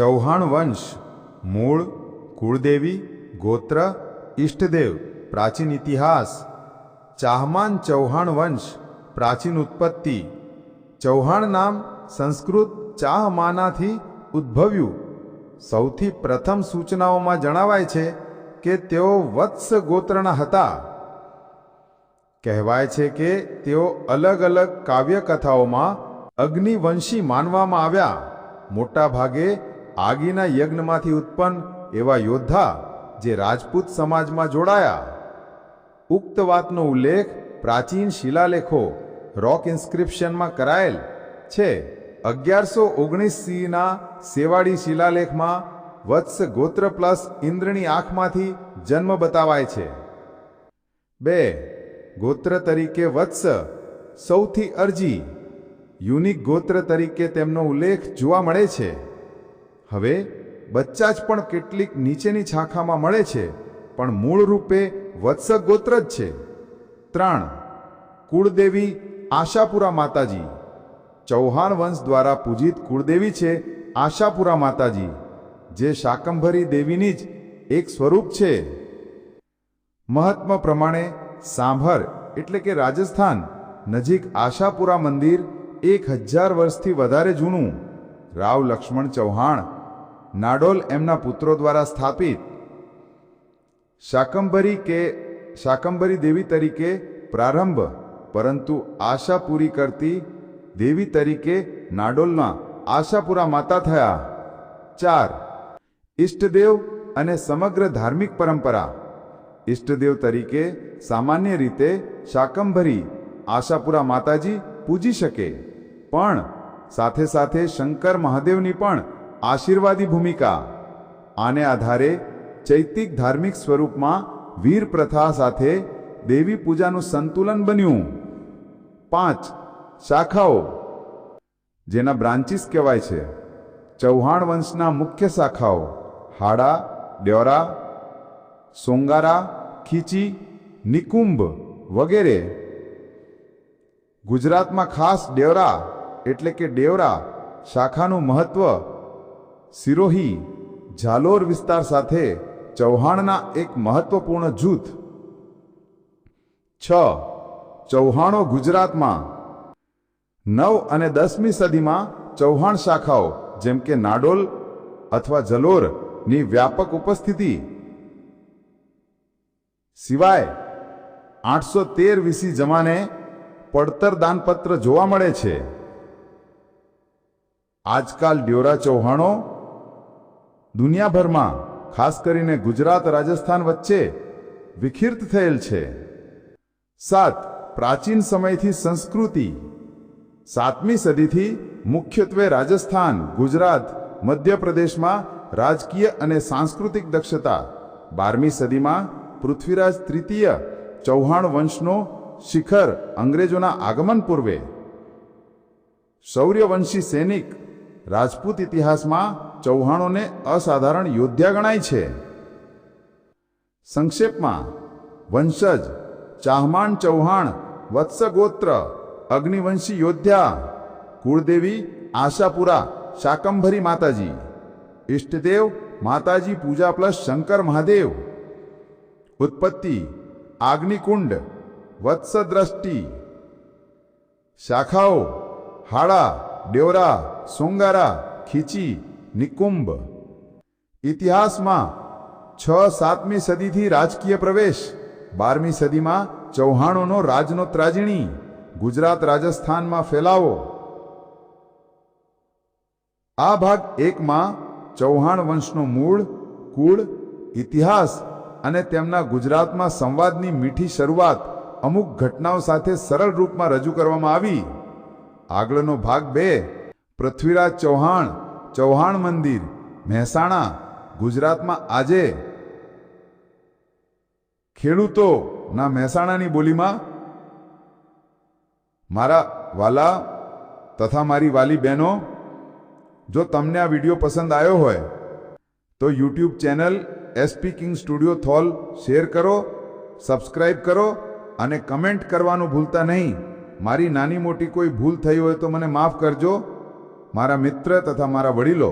ચૌહાણ વંશ, મૂળ, કુળદેવી, ગોત્ર ઇષ્ટદેવ પ્રાચીન ઇતિહાસ. ચાહમાન ચૌહાણ વંશ, પ્રાચીન ઉત્પત્તિ. ચૌહાણ નામ સંસ્કૃત ચાહમાનાથી ઉદ્ભવ્યું. સૌથી પ્રથમ સૂચનાઓમાં જણાવાય છે કે તેઓ વત્સ ગોત્રના હતા. કહેવાય છે કે તેઓ અલગ અલગ કાવ્યકથાઓમાં અગ્નિવંશી માનવામાં આવ્યા. મોટા ભાગે આગીના યજ્ઞમાંથી ઉત્પન્ન એવા યોદ્ધા જે રાજપૂત સમાજમાં જોડાયા. ઉક્ત વાતનો ઉલ્લેખ પ્રાચીન શિલાલેખો રોક ઇન્સ્ક્રિપ્શનમાં કરાયેલ છે. અગિયારસો ઓગણીસ સીના સેવાડી શિલાલેખમાં વત્સ ગોત્ર પ્લસ ઇન્દ્રની આંખમાંથી જન્મ બતાવાય છે. બે. ગોત્ર તરીકે વત્સ સૌથી અરજી. યુનિક ગોત્ર તરીકે તેમનો ઉલ્લેખ જોવા મળે છે. હવે બચ્ચા જ પણ કેટલીક નીચેની શાખામાં મળે છે, પણ મૂળ રૂપે વત્સ ગોત્ર જ છે. ત્રણ. કુળદેવી આશાપુરા માતાજી. ચૌહાણ વંશ દ્વારા પૂજિત કુળદેવી છે આશાપુરા માતાજી, જે શાકંભરી દેવીની જ એક સ્વરૂપ છે. મહાત્મા પ્રમાણે સાંભર એટલે કે રાજસ્થાન, નજીક આશાપુરા મંદિર એક હજાર વર્ષથી વધારે જૂનું. રાવ લક્ષ્મણ ચૌહાણ નાડોલ એમના પુત્રો દ્વારા સ્થાપિત. શાકંભરી કે શાકંભરી દેવી તરીકે પ્રારંભ, પરંતુ આશા પૂરી કરતી દેવી તરીકે નાડોલના આશાપુરા માતા થયા. ચાર. ઈષ્ટદેવ અને સમગ્ર ધાર્મિક પરંપરા. ઈષ્ટદેવ તરીકે સામાન્ય રીતે શાકંભરી આશાપુરા માતાજી પૂજી શકે. પણ સાથે સાથે શંકર મહાદેવની પણ આશીર્વાદી ભૂમિકા. આને આધારે ચૈતિક ધાર્મિક સ્વરૂપમાં વીર પ્રથા સાથે દેવી પૂજાનું સંતુલન બન્યું. પાંચ, શાખાઓ. જેના બ્રાન્ચીસ કહેવાય છે. ચૌહાણ વંશના મુખ્ય શાખાઓ. હાડા ડ્યોરા સોંગારા, ખીચી, નિકુંભ વગેરે. ગુજરાતમાં ખાસ ડેવરા એટલે કે ડેવરા શાખાનું મહત્વ સિરોહી ઝાલોર વિસ્તાર સાથે ચૌહાણના એક મહત્વપૂર્ણ જૂથ. છ. ચૌહાણો ગુજરાતમાં. નવ અને દસમી સદીમાં ચૌહાણ શાખાઓ, જેમ કે નાડોલ અથવા જલોરની વ્યાપક ઉપસ્થિતિ. સિવાય, આઠસો તેર વીસી જમાને પડતર દાનપત્ર જોવા મળે છે. આજકાલ ડ્યોરા ચૌહાણો દુનિયાભરમાં, ખાસ કરીને ગુજરાત, રાજસ્થાન વચ્ચે વિખિર્ત થયેલ છે. સાત, પ્રાચીન સમયથી સંસ્કૃતિ. સાતમી સદીથી મુખ્યત્વે રાજસ્થાન, ગુજરાત, મધ્યપ્રદેશમાં રાજકીય અને સાંસ્કૃતિક દક્ષતા. બારમી સદીમાં પૃથ્વીરાજ તૃતીય ચૌહાણ વંશનો શિખર અંગ્રેજોના આગમન પૂર્વે. શૌર્યવંશી સૈનિક, રાજપૂત ઇતિહાસમાં ચૌહાણોને અસાધારણ યોદ્ધા ગણાય છે. સંક્ષેપમાં, વંશજ, ચાહમાન ચૌહાણ, વત્સગોત્ર, અગ્નિવંશી યોદ્ધા, કુળદેવી, આશાપુરા, શાકંભરી માતાજી ઇષ્ટદેવ માતાજી પૂજા પ્લસ શંકર મહાદેવ, ઉત્પત્તિ, આગ્નિકુંડ, વત્સદ્રષ્ટિ, શાખાઓ, હાડા, ડેવરા, સોંગારા, ખીચી નિકુંભ. ઇતિહાસમાં છ સાતમી સદીથી રાજકીય પ્રવેશ, બારમી સદીમાં ચૌહાણોનો રાજનો ત્રાજણી ગુજરાત રાજસ્થાનમાં ફેલાવો. આ ભાગ એકમાં ચૌહાણ વંશનો મૂળ, કુળ, ઇતિહાસ અને તેમના ગુજરાતમાં સંવાદની મીઠી શરૂઆત અમુક ઘટનાઓ સાથે સરળ રૂપમાં રજૂ કરવામાં આવી. આગળનો ભાગ બે, પૃથ્વીરાજ ચૌહાણ ચૌહાણ મંદિર, મહેસાણા, ગુજરાતમાં આજે ખેડૂતોના મહેસાણાની બોલીમાં મારા વાલા તથા મારી વાલી બહેનો, જો તમને આ વીડિયો પસંદ આવ્યો હોય, તો YouTube channel SP king studio Thol share કરો સબસ્ક્રાઈબ કરો અને કમેન્ટ કરવાનું ભૂલતા નહીં. મારી નાની મોટી કોઈ ભૂલ થઈ હોય તો મને માફ કરજો. મારા મિત્ર તથા મારા વડીલો